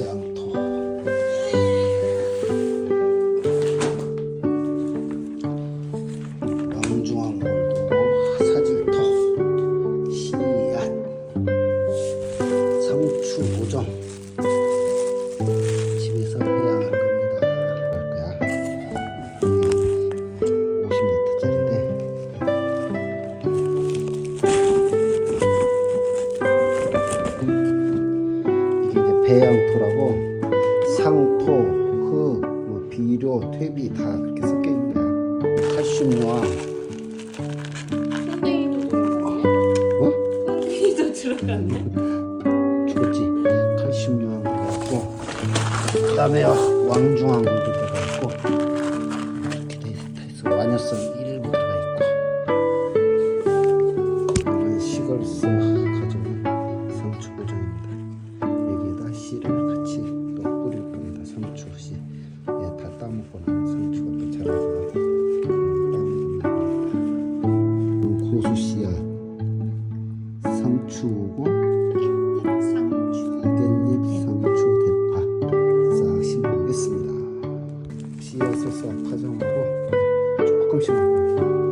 배양토 왕중왕골도 사질토 씨앗 상추 모종 배양토라고 상토, 흙, 뭐 비료, 퇴비 다 그렇게 섞여 있는 거야. 칼슘 요항, 펀데이도 들어갔네. 어? 죽었지? 칼슘 요항 들어갔고, 그다음에 왕중왕물도 들어갔고, 이렇게 돼 있어. 완효성 따먹고 나면 상추가 또 자라서 고수 씨앗. 상추고 상추. 깻잎 네. 상추 대파. 싹 심어보겠습니다. 씨앗을 싹 파종하고 조금씩 먹어요